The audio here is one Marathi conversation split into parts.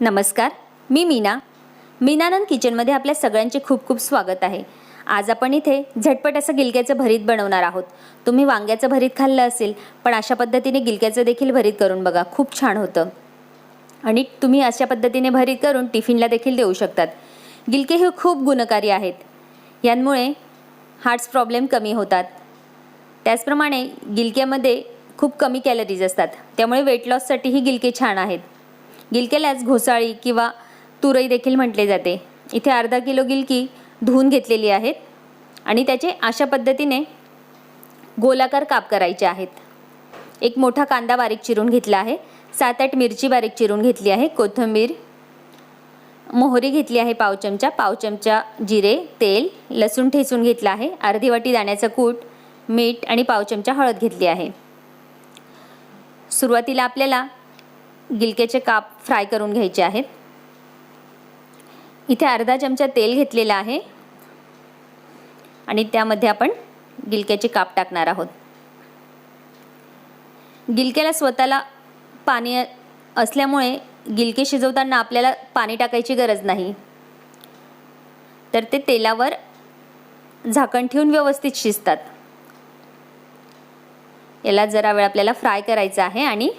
नमस्कार मी मीना. मीनानंद किचनमध्ये आपल्या सगळ्यांचे खूप खूप स्वागत आहे. आज आपण इथे झटपट असं गिलक्याचं भरीत बनवणार आहोत. तुम्ही वांग्याचं भरीत खाल्लं असेल पण अशा पद्धतीने गिलक्याचं देखील भरीत करून बघा खूप छान होतं. आणि तुम्ही अशा पद्धतीने भरीत करून टिफिनला देखील देऊ शकतात. गिलके हे खूप गुणकारी आहेत. यांमुळे हार्ट्स प्रॉब्लेम कमी होतात. त्याचप्रमाणे गिलक्यामध्ये खूप कमी कॅलरीज असतात. त्यामुळे वेट लॉससाठी ही गिलके छान आहेत. गिलकेल्यास घोसाळी किंवा तुरई देखील म्हटले जाते. इथे अर्धा किलो गिलकी धुवून घेतलेली आहेत आणि त्याचे अशा पद्धतीने गोलाकार काप करायचे आहेत. एक मोठा कांदा बारीक चिरून घेतला आहे. सात आठ मिरची बारीक चिरून घेतली आहे. कोथिंबीर मोहरी घेतली आहे पाव चमचा. पाव चमचा जिरे तेल लसूण ठेचून घेतला आहे. अर्धी वाटी दाण्याचं कूट मीठ आणि पाव चमचा हळद घेतली आहे. सुरुवातीला आपल्याला गिलकेचे काप फ्राय करून घ्यायचे आहेत. इथे अर्धा चमचा तेल घेतलेला आहे. आणि त्यामध्ये आपण गिलक्याचे काप टाकणार आहोत. गिलक्याला स्वतःला पाणी असल्यामुळे गिलके शिजवताना आपल्याला पाणी टाकायची गरज नाही. तर ते तेलावर झाकण ठेवून व्यवस्थित शिजतात. याला जरा वेळ आपल्याला फ्राय करायचं आहे आणि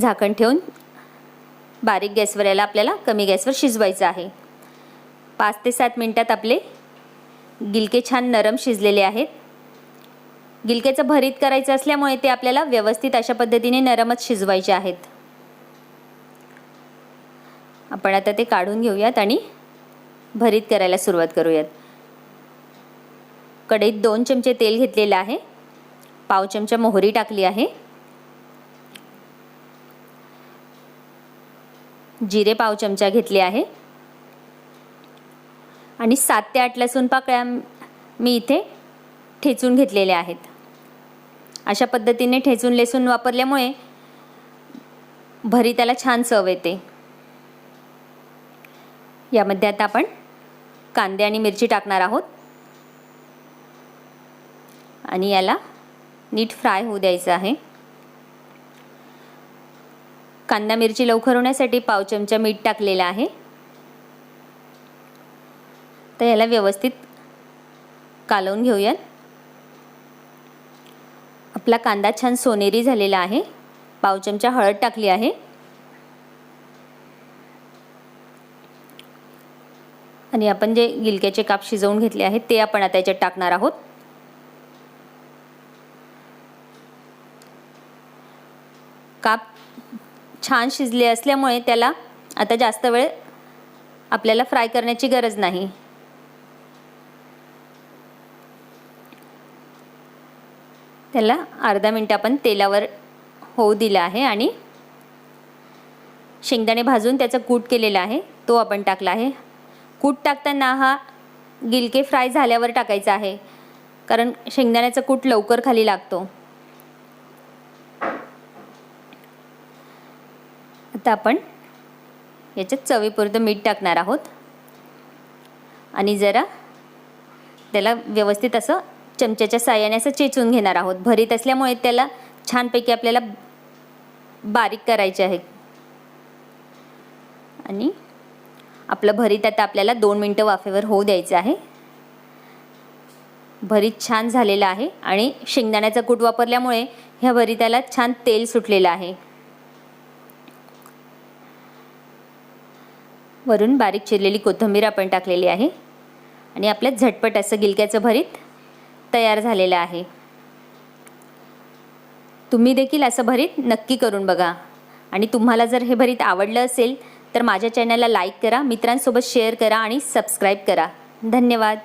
झाकण ठेवून बारीक गॅसवर याला आपल्याला कमी गॅसवर शिजवायचं आहे. पाच ते सात मिनटात आपले गिलके छान नरम शिजलेले आहेत. गिलकेचं भरीत करायचं असल्यामुळे ते आपल्याला व्यवस्थित अशा पद्धतीने नरमच शिजवायचे आहेत. आपण आता ते काढून घेऊयात आणि भरीत करायला सुरुवात करूयात. कढईत दोन चमचे तेल घेतलेलं आहे. पाव चमचा मोहरी टाकली आहे. जिरे पाव चमचा घेतले आहे. आणि सात ते आठ लसूण पाकळ्या मी इथे ठेचून घेतलेल्या आहेत. अशा पद्धतीने ठेचून लसूण वापरल्यामुळे भरी त्याला छान चव येते. यामध्ये आता आपण कांदे आणि मिरची टाकणार आहोत. आणि याला नीट फ्राय होऊ द्यायचं आहे. कांदा मिरची लवकर होण्यासाठी पाव चमचा मीठ टाकलेलं आहे. तर याला व्यवस्थित कालवून घेऊयात आपला कांदा छान सोनेरी झालेला आहे. पाव चमचा हळद टाकली आहे. आणि आपण जे गिलक्याचे काप शिजवून घेतले आहेत ते आपण आता याच्यात टाकणार आहोत काप छान शिजले असल्यामुळे त्याला आता जास्त वेळ आपल्याला फ्राय करण्याची गरज नाही. त्याला अर्धा मिनटं आपण तेलावर होऊ दिलं आहे आणि शेंगदाणे भाजून त्याचा कूट केलेला आहे तो आपण टाकला आहे. कूट टाकताना हा गिलके फ्राय झाल्यावर टाकायचा आहे कारण शेंगदाण्याचा कूट लवकर खाली लागतो. आता आपण याच्यात चवीपुरतं मीठ टाकणार आहोत. आणि जरा त्याला व्यवस्थित असं चमच्याच्या साह्याने असं चेचून घेणार आहोत. भरीत असल्यामुळे त्याला छानपैकी आपल्याला बारीक करायचे आहे. आणि आपलं भरीत आता आपल्याला दोन मिनटं वाफेवर होऊ द्यायचं आहे. भरीत छान झालेलं आहे. आणि शेंगदाण्याचा कूट वापरल्यामुळे ह्या भरीताला छान तेल सुटलेलं आहे. वरून बारीक चिरलेली कोथिंबीर आपण टाकलेली आहे. आणि आपल्या झटपट असं गिलक्याचं भरीत तयार झालेलं आहे. तुम्ही देखील असं भरीत नक्की करून बघा. आणि तुम्हाला जर हे भरीत आवडलं असेल तर माझ्या चॅनलला लाईक करा मित्रांसोबत शेअर करा आणि सबस्क्राईब करा. धन्यवाद.